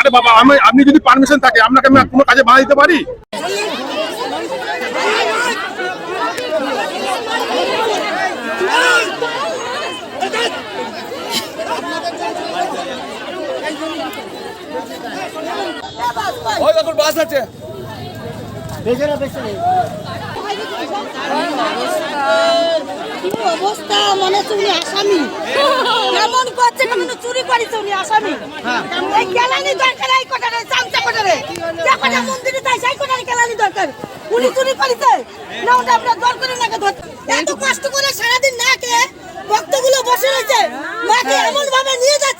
আরে বাবা আমি আপনি যদি পারমিশন থাকে আপনাকে আমি কোনো কাজে বাধা দিতে পারি? কি অবস্থা মনে হচ্ছে উনি আসামি। কেমন করছে কিন্তু চুরি করেছে উনি আসামি। এই কেলানি দরকার এই কোটারে চামচা কোটারে যে কোটা মন্দিরে তাই সেই কোটারে কেলানি দরকার। উনি চুরি করেছে। না, ওটা আপনার দর করে নাকে ধরতে এত কষ্ট করে সারাদিন না খেয়ে ভক্তগুলো বসে রয়েছে। মাকে এমন ভাবে নিয়ে যাচ্ছে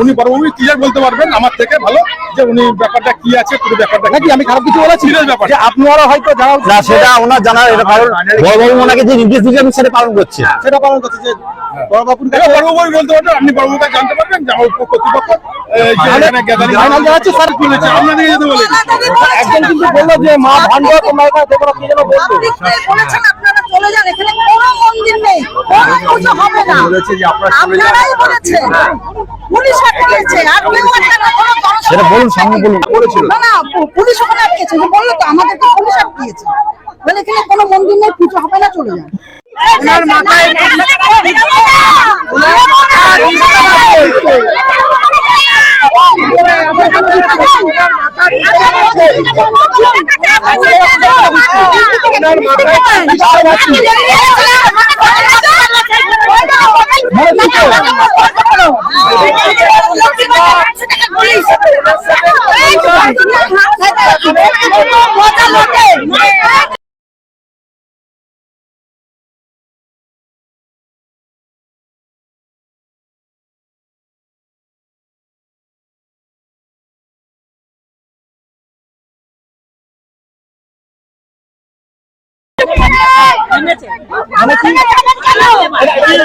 উনি বড়বাবু ক্লিয়ার বলতে পারবেন আমার থেকে ভালো যে উনি ব্যাপারটা কি আছে পুরো ব্যাপারটা নাকি আমি খারাপ কিছু বলেছি? সিরিয়াস ব্যাপার। আপনারা হয়তো যারা না সেটা ওনার জানার এটা কারণ বড়বাবু ওনাকে যে নির্দেশ দিয়েছে আমি সেটা পালন করছি। সেটা পালন করছে যে বড়বাবুর বড়বাবু বলতে পারবেন আপনি বড়বাবুকে জানতে পারবেন যে আমার কর্তৃপক্ষ যে একজন কিন্তু বলল যে মা ভান্ড তোমরা এটা তোমরা কি যেন বলল চলে যান এখানে কোনো মন্দির নেই। কোনো পুজো হবে না। আপনারাই বলেছেন পুলিশ আটকেছে আর কেউ আটকে না কোনো সেটা বলুন সামনে বলুন। করেছিল না না পুলিশ ওখানে আটকেছে। যে বলল তো আমাদেরকে পুলিশ আটকেছে বলে এখানে কোনো মন্দির নেই পুজো হবে না চলে যান। ওনার মাথায় আপনার মাথায় মজা লোকে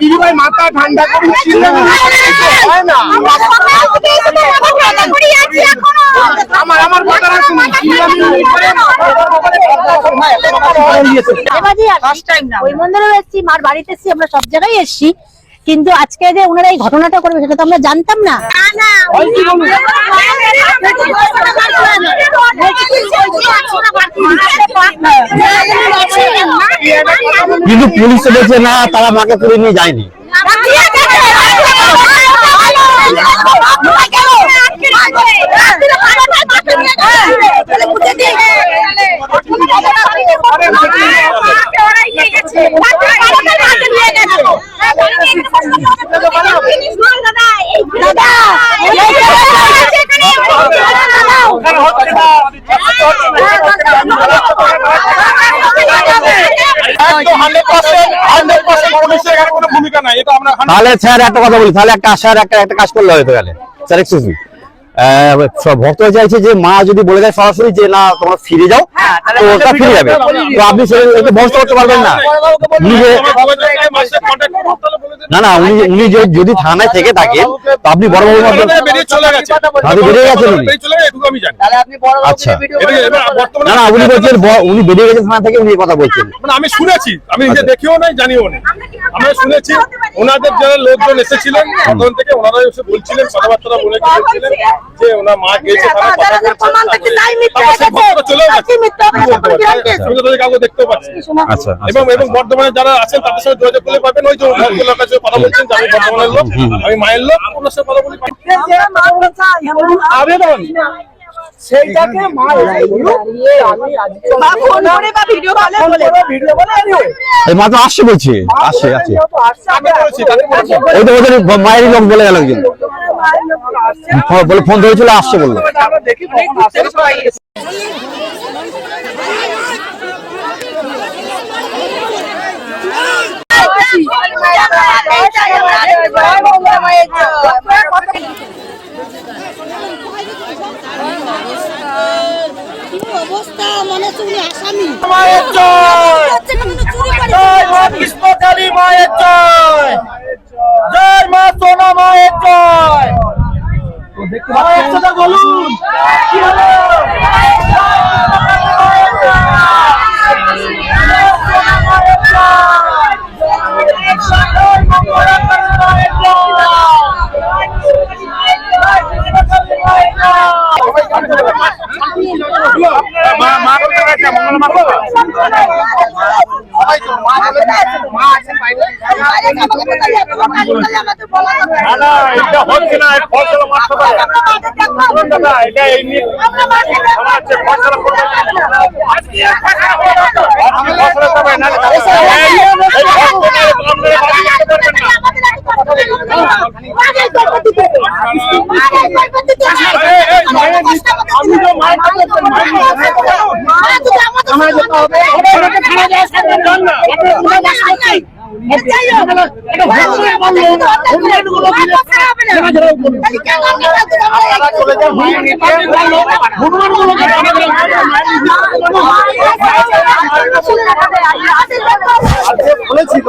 দিদিভাই মাথা ঠান্ডা করে আমার আমার কথা মার বাড়িতে এসেছি আমরা সব জায়গায় এসেছি। কিন্তু আজকে যে ওনারা এই ঘটনাটা করবে সেটা তো আমরা জানতাম না। কিন্তু পুলিশ বলছে না তারা মাকে তুলে নিয়ে যায়নি। তাহলে স্যার একটা কথা বলি, তাহলে একটা স্যার একটা একটা কাজ করলে হয়তো গেলে। স্যার এক্সকিউজ মি ভক্ত চাইছে যে মা যদি বলে দেয় সরাসরি যে না তোমরা ফিরে যাও তো ওটা ফিরে যাবে। তো আপনি সেটা এটা করতে পারবেন না। উনি না না উনি উনি যদি থানায় থেকে থাকেন তো আপনি বড় বাবুর মাধ্যমে বেরিয়ে গেছে গেছেন উনি? বেরিয়ে চলে গেছে এটুকু আমি জানি। আচ্ছা। এটা এবার বর্তমানে না না উনি বলছেন উনি বেরিয়ে গেছেন থানা থেকে উনি কথা বলছেন। মানে আমি শুনেছি। আমি নিজে আচ্ছা। দেখিও নাই জানিও নাই। আমরা শুনেছি ওনাদের যারা লোকজন এসেছিলেন তখন থেকে ওনারা এসে বলছিলেন কথাবার্তা বলে বলছিলেন। যে ওনার মা থানায় কথা বলছে। গেছে। কাউকে পাচ্ছি আচ্ছা আচ্ছা, এবং এবং আচ্ছা। বর্ধমানে যারা আছেন তাদের সাথে যোগাযোগ করলে পাবেন। ওই যে ভদ্রলোকের কাছে কথা বলছেন আমি বর্ধমানের লোক আমি মায়ের লোক ওনার সাথে কথা বলি। আবেদন। সেইটাকে আসছে বলছে। আসছে আসছে। ওই তো ওদের মায়েরই লোক বলে গেল একজন মায়ের বলে ফোন ধরেছিল আসছে বলল আমরা দেখি কখন আসে কি অবস্থা মনে হচ্ছে উনি আসামি মায়ের জয় হচ্ছে না কিন্তু চুরি করে জয় মা কৃষ্ণকালী মায়ের জয় জয় মা সোনা মায়ের জয় মা একসাথে বলুন কি আমি তো মায়ের মায়ের আমায় যেতে হবে খানা যায় সাথে না বলেছিল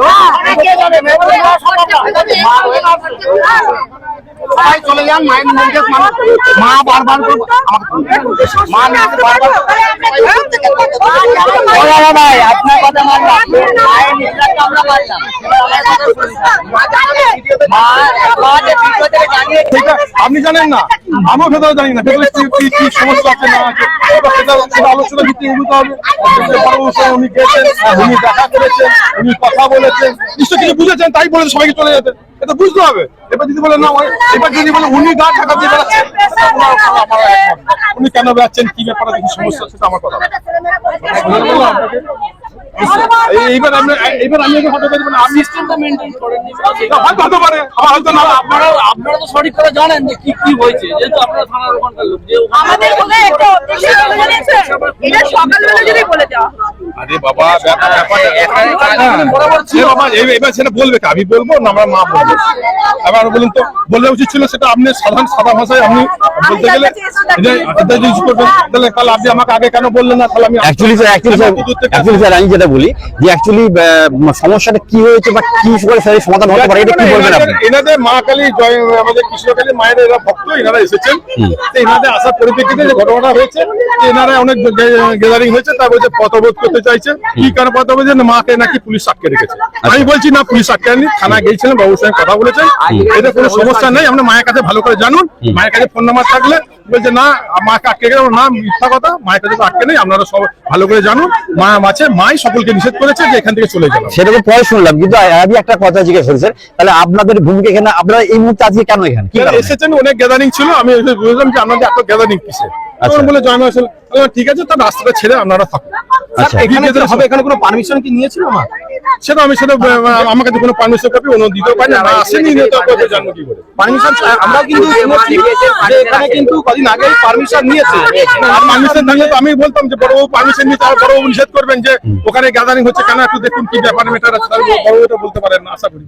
সবাই চলে যান মায়ের নির্দেশ মা বারবার। মা নিজে বারবার ভাই আপনার কথা মানলাম মায়ের নির্দেশটা আমরা মানলাম মা আছে, আপনি জানেন না। আমিও ভেতরে জানি না। ভেতরে কি কি সমস্যা আছে না আছে? আলোচনা ভিত্তিক এগোতে হবে। উনি গেছেন উনি দেখা করেছেন উনি কথা বলেছেন। নিশ্চয় কিছু বুঝেছেন তাই বলে সবাইকে চলে যেতে। এটা বুঝতে হবে। এবার যদি বলে না ওই- এবার যদি বলে উনি গা ঢাকা দিয়ে বেড়াচ্ছেন। উনি কেন বেড়াচ্ছেন কি ব্যাপারে কি সমস্যা সেটা আমার কথা এইবার এইবার আমি হতে পারি না। আপনি সিস্টেমটা মেনটেন করেন হয়তো হতে পারে হয়তো না আপনারা আপনারা তো সঠিক করে জানেন যে কি কি হয়েছে। যেহেতু আপনারা থানার ওখানকার লোক যে আমাদের ওখানে একটা অফিসে জানিয়েছে এটা সকালবেলা যদি বলে দেওয়া আরে বাবা ব্যাপার ব্যাপারটা এ বাবা এই- এবার সেটা বলবে? আমি বলব না আমার মা বলব? আবার বলুন তো বললে উচিত ছিল সেটা আপনি সাধারণ সাদা ভাষায় আপনি বলতে গেলে তাহলে আপনি আমাকে আগে কেন বললেন না? তাহলে আমি অ্যাকচুয়ালি স্যার অ্যাকচুয়ালি স্যার আমি যেটা বলি যে অ্যাকচুয়ালি সমস্যাটা কি হয়েছে বা কি করে স্যার সমাধান হতে পারে এটা কি বলবেন আপনি? এনাদের- মা কালী জয় আমাদের কৃষ্ণকালী মায়ের এরা ভক্ত এনারা এসেছেন। তো এনাদের আসার পরিপ্রেক্ষিতে যে ঘটনাটা হয়েছে যে এনারা অনেক গ্যাদারিং হয়েছে তা বলছে পথবোধ করতে চাইছে কি কারণে পথবোধ যে মাকে নাকি পুলিশ আটকে রেখেছে। আমি বলছি না পুলিশ আটকে আনি থানা গিয়েছিলেন বাবুর সঙ্গে কথা বলেছেন। এতে কোনো সমস্যা নেই আমরা মায়ের কাছে ভালো করে জানুন। মায়ের কাছে ফোন নাম্বার থাকলে বলছে না মাকে আটকে গেল না মিথ্যা কথা মায়ের কাছে তো আটকে নেই আপনারা সব ভালো করে জানুন। মা আছে মাই সকলকে নিষেধ করেছে যে এখান থেকে চলে যাবে। সেটা তো পরে শুনলাম কিন্তু আমি একটা কথা জিজ্ঞেস করি স্যার তাহলে আপনাদের ভূমিকা এখানে আপনারা এই মুহূর্তে আজকে কেন এখানে? কি এসেছেন অনেক গ্যাদারিং ছিল আমি বুঝলাম যে আপনাদের এত গ্যাদারিং কিসে আচ্ছা। তখন বলে জয় ঠিক আছে তার রাস্তাটা ছেড়ে আপনারা থাকুন। আচ্ছা। এখানে হবে? এখানে কোনো পারমিশন কি নিয়েছিল আমার সেটা আমি সেটা আমার কাছে কোনো পারমিশন কপি দিতেও পারি না আসেনি জানব কি করে? পারমিশন আমরা কিন্তু এখানে কিন্তু কদিন আগে পারমিশন নিয়েছে। আর পারমিশন থাকলে তো আমি বলতাম যে বড়বাবু পারমিশন নিয়ে তার বড়বাবু নিষেধ করবেন যে ওখানে গ্যাদারিং হচ্ছে কেন একটু দেখুন কি ব্যাপার মেটার আছে তাহলে বড় বলতে পারেন না আশা করি।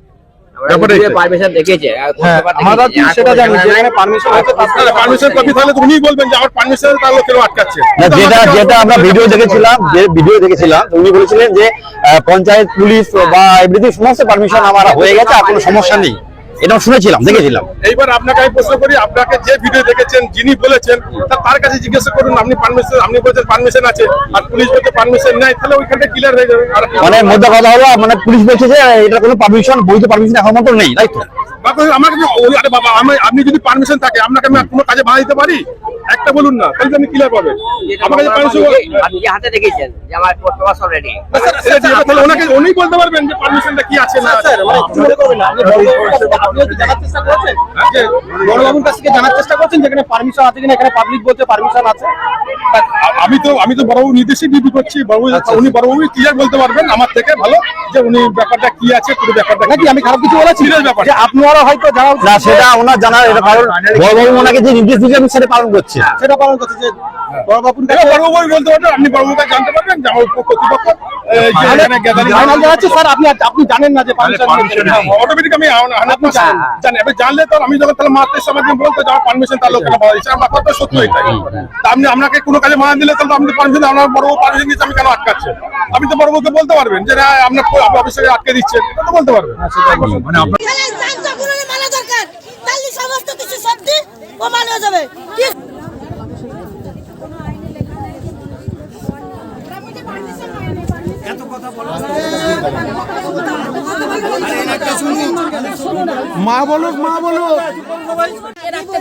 পারমিশন দেখেছে হ্যাঁ, আমরা তো সেটা জানি যেখানে পারমিশন আছে তার পারমিশন কপি তাহলে উনিই বলবেন যে আমার পারমিশন তাহলে কেন আটকাচ্ছে। না, যেটা যেটা আমরা ভিডিও দেখেছিলাম যে ভিডিও দেখেছিলাম তো উনি বলেছিলেন যে আহ, পঞ্চায়েত পুলিশ বা এভরিথিং সমস্ত পারমিশন আমার হয়ে গেছে আর কোনো সমস্যা নেই। এটা শুনেছিলাম দেখেছিলাম। এইবার আপনাকে আমি প্রশ্ন করি আপনাকে যে ভিডিও দেখেছেন যিনি বলেছেন তার কাছে জিজ্ঞাসা করুন আপনি পারমিশন আপনি বলছেন পারমিশন আছে আর পুলিশ বলতে পারমিশন নেই তাহলে ওইখানটা ক্লিয়ার হয়ে যাবে। আর মানে মধ্যে কথা হলো মানে পুলিশ বলছে যে এটা কোনো পারমিশন বৈধ পারমিশন এখন মতো নেই তাই তো? আমাকে আরে বাবা আমি আপনি যদি পারমিশন থাকে আপনাকে আমি কোনো কাজে বাধা দিতে পারি? একটা বলুন না তাহলে আপনি ক্লিয়ার পাবেন আমার কাছে পারমিশন আপনি যে হাতে দেখেছেন যে আমার অলরেডি তাহলে ওনাকে উনি বলতে পারবেন যে পারমিশনটা কি আছে না স্যার মানে কি মনে করবেন আপনি আপনি কি জানার চেষ্টা করেছেন? যে বড়বাবুর কাছ থেকে জানার চেষ্টা করছেন যেখানে পারমিশন আছে কিনা এখানে পাবলিক বলতে পারমিশন আছে? আমি তো আমি তো বড়বাবু নির্দেশে ডিউটি করছি বড়বাবু উনি বড়বাবু ক্লিয়ার বলতে পারবেন আমার থেকে ভালো যে উনি ব্যাপারটা কি আছে পুরো ব্যাপারটা নাকি আমি খারাপ কিছু বলেছি? ব্যাপার। যে আপনারা হয়তো জানা না সেটা ওনার জানার এটা কারণ বড়বাবু ওনাকে যে নির্দেশ দিয়েছে আমি সেটা পালন করছি। সেটা পালন করছে যে বড়বাবুর কাছে এবার বড়বাবু বলতে পারবেন আপনি বড়বাবুকে জানতে পারবেন যে কর্তৃপক্ষ এই, যে এখানে gathering জানা যাচ্ছে স্যার আপনি আপনি জানেন না যে অটোমেটিক আমি জানি। এবার জানলে তো আমি যখন তাহলে মারতে সমাজে বলতো যে পারমিশন তাহলে ওখানে পাওয়া যাচ্ছে আমার ব্যাপারটা সত্য এটাই তা আপনি আপনাকে কোনো কাজে মানা দিলে তাহলে আপনি পারমিশন আপনার বড় পারমিশন দিচ্ছে আমি কেন আটকাচ্ছে? আপনি তো বড়বাবুকে বলতে পারবেন যে আপনার অফিসে আটকে দিচ্ছেন তো বলতে পারবেন খেলায় চামচা কোনারে মানা দরকার তাহলে সমস্ত কিছু সত্যি প্রমাণ হয়ে যাবে। মা বলুক মা বলুক। রাখতে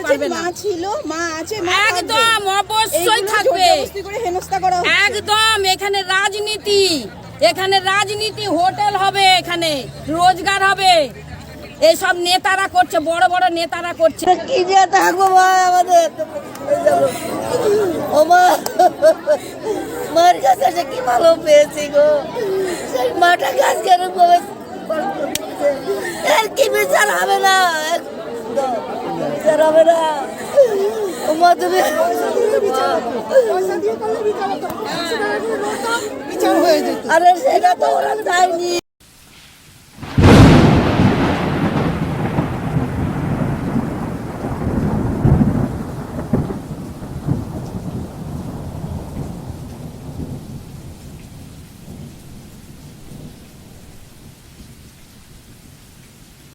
ছিল মা আছে একদম অবশ্যই থাকবে। জবরদস্তি করে হেনস্থা করা হচ্ছে। একদম এখানে রাজনীতি। এখানে রাজনীতি হোটেল হবে এখানে। রোজগার হবে। এইসব নেতারা করছে বড় বড় নেতারা করছে। কি যে থাকব ভাই আমাদের? ও মা মার কাছে যে কি ভালো পেয়েছি গো। মাটা গাছ কেন এর কি বিচার হবে না? বিচার হবে না। ও মা তুমি আরে সেটা তো ওরা চাইনি